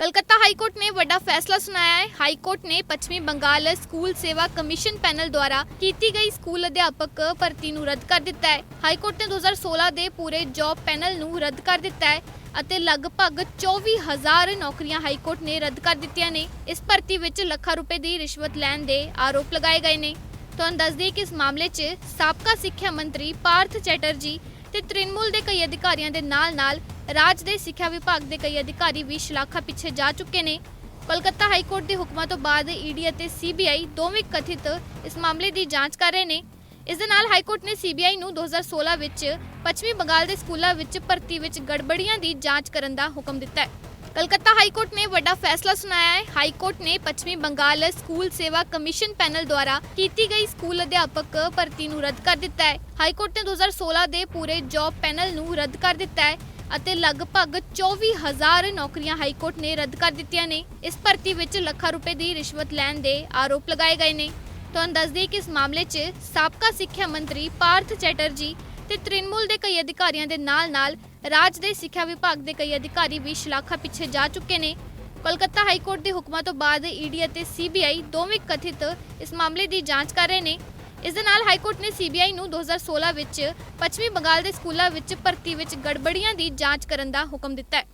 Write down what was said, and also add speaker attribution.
Speaker 1: Calcutta high court ਨੇ ਵੱਡਾ ਫੈਸਲਾ ਸੁਣਾਇਆ ਹੈ ਹਾਈ ਕੋਰਟ ਨੇ ਪੱਛਮੀ ਬੰਗਾਲ ਸਕੂਲ ਸੇਵਾ ਕਮਿਸ਼ਨ ਪੈਨਲ ਕੀਤੀ ਗਈ ਸਕੂਲ ਅਧਿਆਪਕ ਭਰਤੀ ਨੂੰ ਰੱਦ ਕਰ ਦਿੱਤਾ ਹੈ ਹਾਈ ਨੇ 2016 ਦੇ ਪੂਰੇ ਜੌਬ ਪੈਨਲ ਨੂੰ ਰੱਦ ਕਰ ਦਿੱਤਾ ਹੈ ਅਤੇ ਲਗਭਗ 24000 ਨੌਕਰੀਆਂ ਹਾਈ ਕੋਰਟ ਨੇ ਰੱਦ ਕਰ ਦਿੱਤੀਆਂ ਨੇ ਇਸ ਭਰਤੀ ਵਿੱਚ ਲੱਖਾਂ ਰੁਪਏ ਦੀ ਰਿਸ਼ਵਤ ਲੈਣ ਦੇ ਆਰੋਪ ਲਗਾਏ ਗਏ ਨੇ ਤੁਹਾਨੂੰ ਦੱਸ ਦਈਏ ਕਿ ਇਸ ਮਾਮਲੇ 'ਚ ਸਾਬਕਾ ਸਿੱਖਿਆ ਮੰਤਰੀ ਪਾਰਥ ਚੈਟਰਜੀ ਤੇ ਤ੍ਰਿਣਮੂਲ ਦੇ ਕਈ ਅਧਿਕਾਰੀਆਂ ਦੇ ਨਾਲ-ਨਾਲ ਰਾਜ ਦੇ ਸਿੱਖਿਆ ਵਿਭਾਗ ਦੇ ਕਈ ਅਧਿਕਾਰੀ ਵੀ ਸ਼ਲਾਖਾ ਪਿੱਛੇ ਜਾ ਚੁੱਕੇ ਨੇ। ਕੋਲਕਾਤਾ ਹਾਈ ਕੋਰਟ ਦੇ ਹੁਕਮਾਂ ਤੋਂ ਬਾਅਦ ਈਡੀ ਅਤੇ ਸੀਬੀਆਈ ਦੋਵੇਂ ਕਥਿਤ ਇਸ ਮਾਮਲੇ ਦੀ ਜਾਂਚ ਕਰ ਰਹੇ ਨੇ। ਇਸ ਦੇ ਨਾਲ ਹਾਈ ਕੋਰਟ ਨੇ ਸੀਬੀਆਈ ਨੂੰ 2016 ਵਿੱਚ ਪੱਛਮੀ ਬੰਗਾਲ ਦੇ ਸਕੂਲਾਂ ਵਿੱਚ ਭਰਤੀ ਵਿੱਚ ਗੜਬੜੀਆਂ ਦੀ ਜਾਂਚ ਕਰਨ ਦਾ ਹੁਕਮ ਦਿੱਤਾ ਹੈ। ਕਲਕੱਤਾ ਹਾਈ ਕੋਰਟ ਨੇ ਵੱਡਾ ਫੈਸਲਾ ਸੁਣਾਇਆ ਹੈ। ਹਾਈ ਕੋਰਟ ਨੇ ਪੱਛਮੀ ਬੰਗਾਲ ਸਕੂਲ ਸੇਵਾ ਕਮਿਸ਼ਨ ਪੈਨਲ ਦੁਆਰਾ ਕੀਤੀ ਗਈ ਸਕੂਲ ਅਧਿਆਪਕ ਭਰਤੀ ਨੂੰ ਰੱਦ ਕਰ ਦਿੱਤਾ ਹੈ। ਹਾਈ ਕੋਰਟ ਨੇ 2016 ਦੇ ਪੂਰੇ ਜੌਬ ਪੈਨਲ ਨੂੰ ਰੱਦ ਕਰ ਦਿੱਤਾ ਹੈ। ਅਤੇ ਲਗਭਗ 24000 ਨੌਕਰੀਆਂ ਹਾਈ ਕੋਰਟ ਨੇ ਰੱਦ ਕਰ ਦਿੱਤੀਆਂ ਨੇ। ਇਸ ਭਰਤੀ ਵਿੱਚ ਲੱਖਾਂ ਰੁਪਏ ਦੀ ਰਿਸ਼ਵਤ ਲੈਣ ਦੇ ਆਰੋਪ ਲਗਾਏ ਗਏ ਨੇ। ਤੁਹਾਨੂੰ ਦੱਸ ਦਈਏ ਕਿ ਇਸ ਮਾਮਲੇ 'ਚ ਸਾਬਕਾ ਸਿੱਖਿਆ ਮੰਤਰੀ ਪਾਰਥ ਚੈਟਰਜੀ ਤੇ ਤ੍ਰਿਣਮੂਲ ਦੇ ਕਈ ਅਧਿਕਾਰੀਆਂ ਦੇ ਨਾਲ-ਨਾਲ ਰਾਜ ਦੇ ਸਿੱਖਿਆ ਵਿਭਾਗ ਦੇ ਕਈ ਅਧਿਕਾਰੀ ਵੀ ਸ਼ਲਾਖਾ ਪਿੱਛੇ ਜਾ ਚੁੱਕੇ ਨੇ। ਕੋਲਕਾਤਾ ਹਾਈ ਕੋਰਟ ਦੇ ਹੁਕਮਾਂ ਤੋਂ ਬਾਅਦ ਈਡੀ ਅਤੇ ਸੀਬੀਆਈ ਦੋਵੇਂ ਕਥਿਤ ਇਸ ਮਾਮਲੇ ਦੀ ਜਾਂਚ ਕਰ ਰਹੇ ਨੇ। ਇਸ ਦੇ ਨਾਲ ਹਾਈ ਕੋਰਟ ਨੇ ਸੀਬੀਆਈ ਨੂੰ 2016 ਵਿੱਚ ਪੱਛਮੀ ਬੰਗਾਲ ਦੇ ਸਕੂਲਾਂ ਵਿੱਚ ਭਰਤੀ ਵਿੱਚ ਗੜਬੜੀਆਂ ਦੀ ਜਾਂਚ ਕਰਨ ਦਾ ਹੁਕਮ ਦਿੱਤਾ ਹੈ।